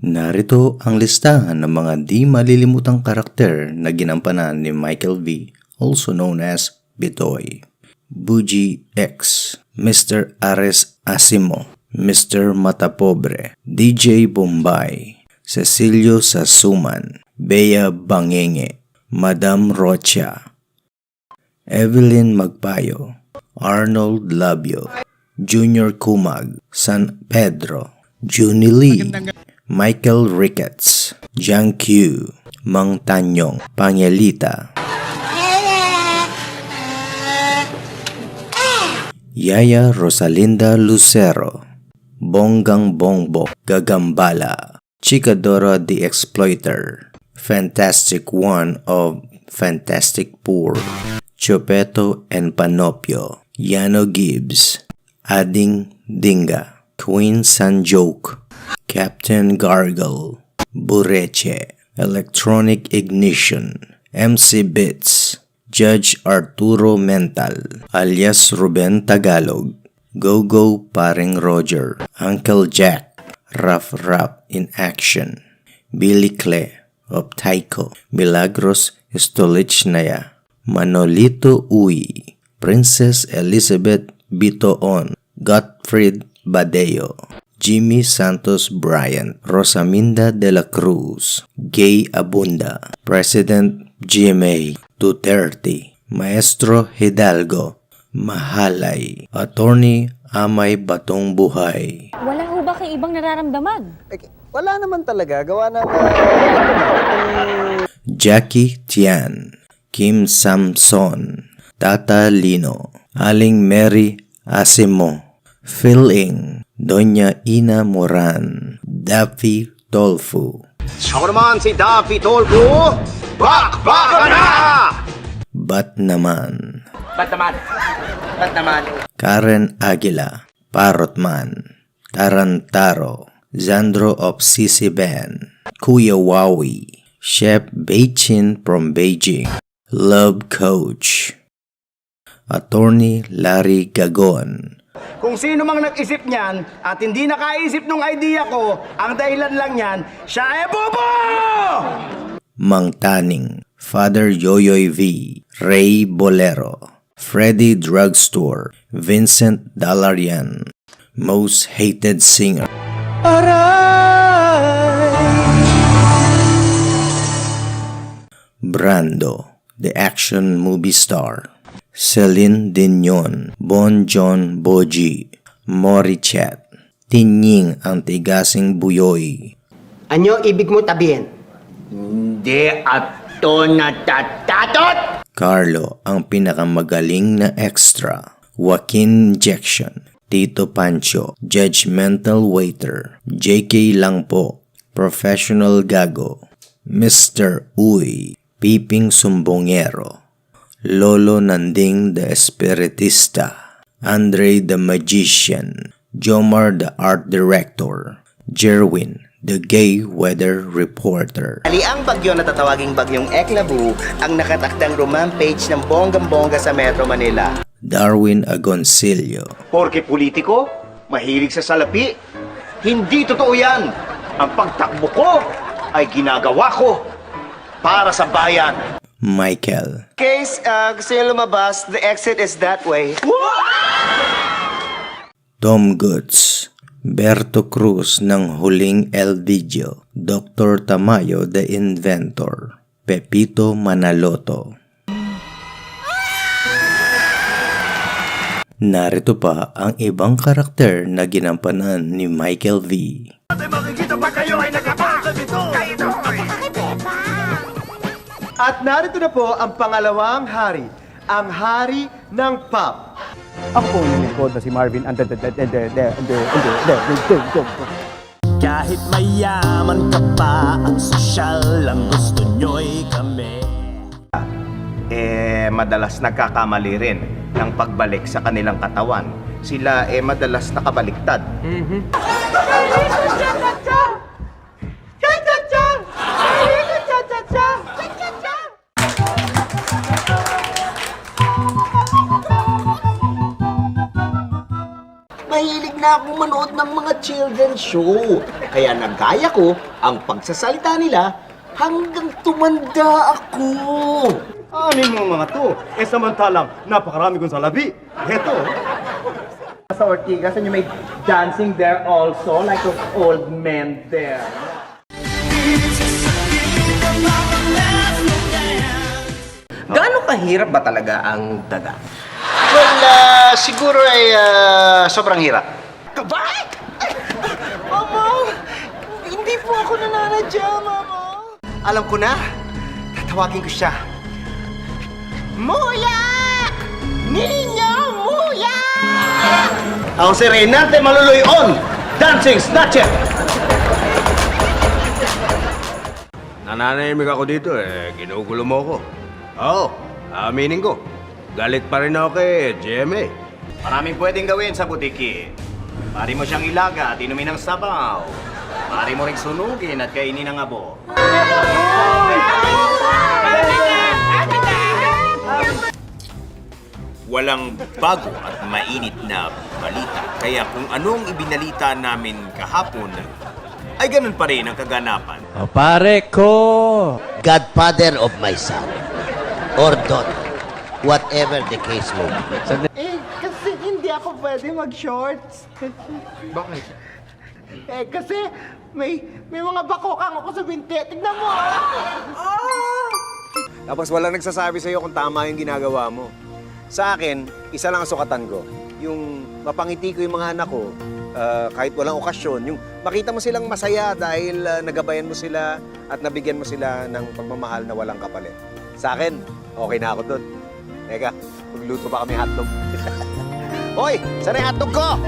Narito ang listahan ng mga di malilimutang karakter na ginampanan ni Michael V, also known as Bitoy. Buji X, Mr. Ares Asimo, Mr. Matapobre, DJ Bombay, Cecilio Sasuman, Bea Bangenge, Madam Rocha, Evelyn Magpayo, Arnold Labio, Junior Kumag, San Pedro, Juni Lee, Michael Ricketts, Jiang Q, Mang Tanyong, Panyelita, Yaya Rosalinda Lucero, Bonggang Bongbong, Gagambala, Chikadora the Exploiter, Fantastic One of Fantastic Poor, Chopeto and Panopio, Yano Gibbs, Ading Dinga, Queen Sanjoke, Captain Gargle, Bureche, Electronic Ignition, MC Bits, Judge Arturo Mental, alias Ruben Tagalog, Go-Go Paring Roger, Uncle Jack, Rough Rap in Action, Billy Clay of Taiko, Milagros Stolichnaya, Manolito Uy, Princess Elizabeth Bitoon, Gottfried Badeo, Jimmy Santos Bryant, Rosaminda de la Cruz, Gay Abunda, President GMA Duterte, Maestro Hidalgo, Mahalay, Attorney Amay Batong Buhay, Wala ho ba kay ibang nararamdaman? Eh, wala naman talaga. Gawa ng... Uh, Jackie Tian, Kim Samson, Tata Lino, Aling Mary Asimo, Phil Ing, Doña Ina Moran, Daffy Tolfu, Ako naman si Daffy Tolpo. Bak! Bak ka na! Bat naman, ba't naman? Ba't naman? Karen Aguila, Parotman, Tarantaro, Zandro of Sisiban, Kuya Wawi, Chef Beichin from Beijing, Love Coach, Attorney Larry Gagon, Kung sino mang nag-isip niyan at hindi nakaisip nung idea ko, ang dahilan lang niyan, siya ay bobo! Mang Taning, Father Yoyoy V, Ray Bolero, Freddy Drugstore, Vincent Dalarian, Most Hated Singer, Brando, the action movie star, Celine Dion, Bon John Boji, Morichat, Tinying ang tigasing buyoy, Anyo ibig mo tabihin? Hindi ato natatatot! Carlo ang pinakamagaling na extra. Joaquin Injection. Tito Pancho. Judgmental Waiter. JK Langpo. Professional Gago. Mr. Uy. Piping Sumbongero. Lolo Nanding the Espiritista. Andre the Magician. Jomar the Art Director. Jerwin the Gay Weather Reporter. Ali ang bagyo na tatawaging bagyong Eklabu ang nakatakdang romampage ng bonggang-bongga sa Metro Manila. Darwin Agoncillo. Porke politiko, mahilig sa salapi. Hindi totoo yan. Ang pagtakbo ko ay ginagawa ko para sa bayan. Michael. Case, uh, gusto nyo lumabas, the exit is that way. Tom Goods, Berto Cruz ng Huling El Video, Dr. Tamayo the Inventor, Pepito Manaloto. Narito pa ang ibang karakter na ginampanan ni Michael V. At At narito na po ang pangalawang hari, ang hari ng pop. Ako po yung lingkod na si Marvin. And Kahit mayaman ka pa, ang sosyal ang gusto nyo'y kami. Eh, madalas nagkakamali rin ng pagbalik sa kanilang katawan. Sila eh madalas nakabaliktad. Mm-hmm. Na kaya ako manood ng mga children's show. Kaya nagaya ko ang pagsasalita nila hanggang tumanda ako. Anin mo mga to? Eh samantalang napakarami kong salapi. Heto. Sa Ortigas and you may dancing there also like those old men there. Gaano kahirap ba talaga ang daga? Well, ah, siguro ay ah, sobrang hirap. Kabay! Mama! Hindi po ako nananadya, Mama. Alam ko na. Tatawagin ko siya. Muya! Ninyo, Muya! Ako si Reynante Maluloy-on, Dancing Snatcher! Nananahimik ako dito eh, ginugulo mo ako. Oo, aminin ko. Galit pa rin ako kay GMA. Maraming pwedeng gawin sa butiki. Pari mo siyang ilaga at inumin ng sabaw. Pari mo ring sunugin at kainin ng abo. Walang bago at mainit na balita. Kaya kung anong ibinalita namin kahapon, ay ganun pa rin ang kaganapan. Godfather of my son. Or daughter. Whatever the case may be. Ako pwede mag-shorts. Bakit? Eh, kasi may may mga bakokang ako sa binti. Tignan mo! Tapos wala nagsasabi sa'yo kung tama yung ginagawa mo. Sa akin, isa lang ang sukatan ko. Yung mapangiti ko yung mga anak ko, ah, kahit walang okasyon, yung makita mo silang masaya dahil ah, nagabayan mo sila at nabigyan mo sila ng pagmamahal na walang kapalit. Sa akin, okay na ako doon. Teka, magluto pa kami hotdog. Hoy, saan na yung ko?